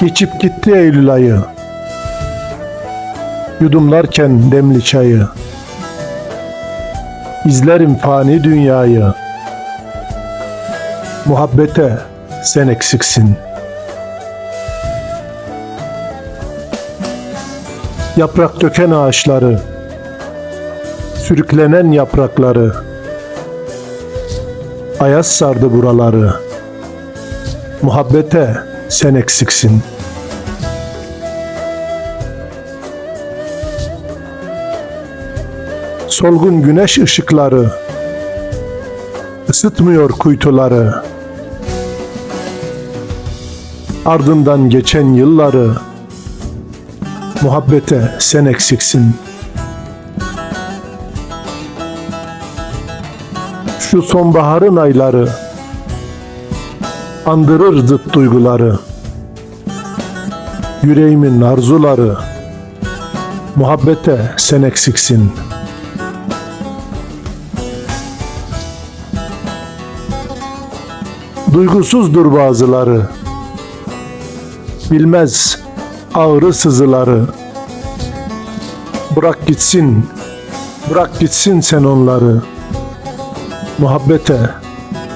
Geçip gitti Eylül ayı. Yudumlarken demli çayı. İzlerim fani dünyayı. Muhabbete sen eksiksin. Yaprak döken ağaçları, sürüklenen yaprakları, ayaz sardı buraları. Muhabbete sen eksiksin. Solgun güneş ışıkları ısıtmıyor kuytuları. Ardından geçen yılları muhabbete sen eksiksin. Şu sonbaharın ayları andırır zıt duyguları. Yüreğimin arzuları muhabbete sen eksiksin. Duygusuzdur bazıları. Bilmez ağrı sızıları. Bırak gitsin, bırak gitsin sen onları. Muhabbete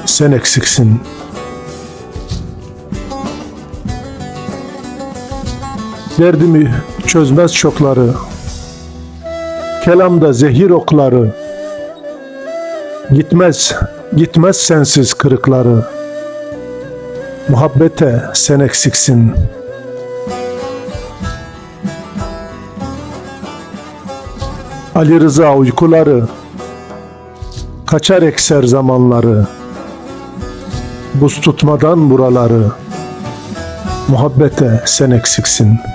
sen eksiksin. Derdimi çözmez çokları. Kelamda zehir okları. Gitmez, gitmez sensiz kırıkları. Muhabbete sen eksiksin. Ali Rıza uykuları, kaçar ekser zamanları, buz tutmadan buraları, muhabbete sen eksiksin.''